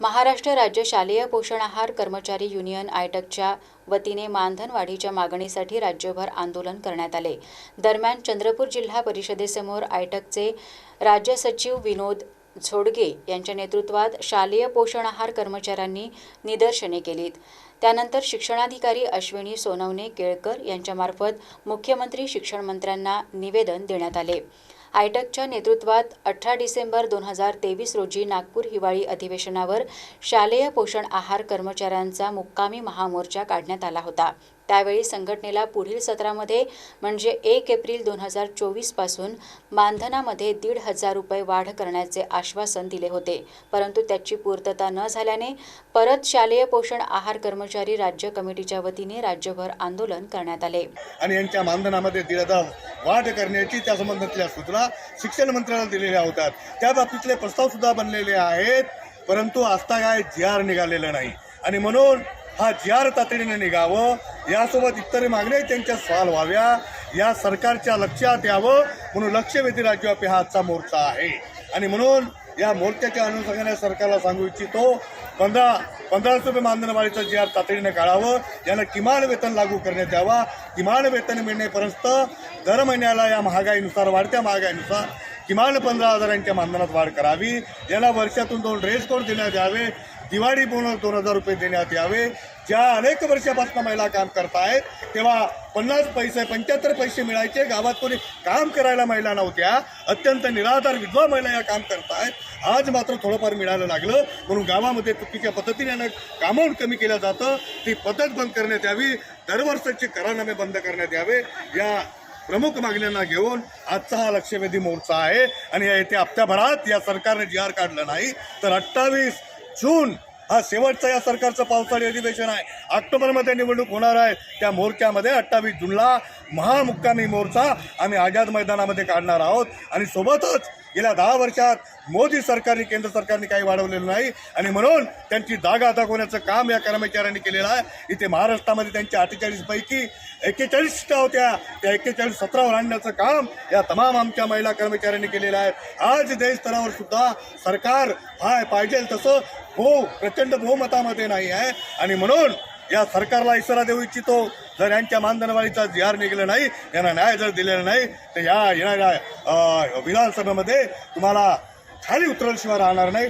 महाराष्ट्र राज्य शालेय पोषण आहार कर्मचारी युनियन आयटकच्या वतीने मानधनवाढीच्या मागणीसाठी राज्यभर आंदोलन करण्यात आले. दरम्यान चंद्रपूर जिल्हा परिषदेसमोर आयटकचे राज्य सचिव विनोद झोडगे यांच्या नेतृत्वात शालेय पोषण आहार कर्मचाऱ्यांनी निदर्शने केलीत. त्यानंतर शिक्षणाधिकारी अश्विनी सोनवणे केळकर यांच्यामार्फत मुख्यमंत्री शिक्षण मंत्र्यांना निवेदन देण्यात आले. आयटकच्या नेतृत्वात अठरा डिसेंबर दोन हजार तेवीस रोजी नागपूर हिवाळी अधिवेशनावर शालेय पोषण आहार कर्मचाऱ्यांचा मुक्कामी महामोर्चा काढण्यात आला होता. त्यावेळी संघटनेला पुढील सत्रामध्ये म्हणजे एक एप्रिल दोन हजार चोवीसपासून मानधनामध्ये दीड हजार रुपये वाढ करण्याचे आश्वासन दिले होते. परंतु त्याची पूर्तता न झाल्याने परत शालेय पोषण आहार कर्मचारी राज्य कमिटीच्या वतीने राज्यभर आंदोलन करण्यात आले. आणि यांच्या मानधनामध्ये दीड हजार वाढ करण्याची त्या संबंधातल्या सूचना शिक्षण मंत्र्याला दिलेल्या होत्या. त्या बाबतीतले प्रस्ताव सुद्धा बनलेले आहेत परंतु आता काय जी आर निघालेलं नाही. आणि म्हणून हा जी आर तातडीने निघावं यासोबत इतर मागण्या त्यांच्या सवाल व्हाव्या. या सरकारच्या लक्षात यावं म्हणून लक्षवेधी राज्यव्यापी हा आजचा मोर्चा आहे. आणि म्हणून या मोर्चाच्या अनुषंगाने सरकारला सांगू इच्छितो पंधरा पंधराशे रुपये मानधनवाढीचं जी आर तातडीने काढावं याला किमान वेतन लागू करण्यात यावा. किमान वेतन मिळण्यापर्यंत दर महिन्याला या महागाईनुसार वाढत्या महागाईनुसार किमान पंधरा हजारांच्या मानधनात वाढ करावी. याला वर्षातून दोन ड्रेस कोड देण्यात यावे. दिवाळी बोनस दोन हजार रुपये देण्यात यावे. ज्या अनेक वर्षापासून महिला काम करतायत तेव्हा पन्नास पैसे पंच्याहत्तर पैसे मिळायचे. गावात कोणी काम करायला महिला नव्हत्या. अत्यंत निराधार विधवा महिला या काम करतायत. आज मात्र थोडंफार मिळायला लागलं. म्हणून गावामध्ये चुकीच्या पद्धतीने कामावून कमी केलं जातं. ती पद्धत बंद करण्यात यावी. दरवर्षाचे करारनामे बंद करण्यात यावे. या प्रमुख मागण्यांना घेऊन आजचा हा लक्षवेधी मोर्चा आहे. आणि या येत्या हप्त्याभरात या सरकारने जी आर काढलं नाही तर अठ्ठावीस जून हा शेवटचा या सरकारचं पावसाळी अधिवेशन आहे. ऑक्टोबरमध्ये निवडणूक होणार आहे. त्या मोर्चामध्ये अठ्ठावीस जूनला महामुक्कामी मोर्चा आम्ही आझाद मैदानामध्ये काढणार आहोत. आणि सोबतच गेल्या दहा वर्षात मोदी सरकारने केंद्र सरकारने काही वाढवलेलं नाही. आणि म्हणून त्यांची जागा दाखवण्याचं काम या कर्मचाऱ्यांनी केलेलं आहे. इथे महाराष्ट्रामध्ये त्यांच्या अठ्ठेचाळीसपैकी एक्केचाळीस सीटा होत्या. त्या एक्केचाळीस सतरावर आणण्याचं काम या तमाम आमच्या महिला कर्मचाऱ्यांनी केलेलं आहे. आज देश स्तरावर सुद्धा सरकार हाय पाहिजे तसं हो प्रचंड बहुमतामध्ये नाही आहे. आणि म्हणून या सरकारला इशारा देऊ इच्छितो. जर यांच्या मानधनवाढीचा जी आर निघाला नाही यांना न्याय जर दिलेला नाही तर या येणाऱ्या विधानसभेमध्ये तुम्हाला खाली उतरल्याशिवाय राहणार नाही.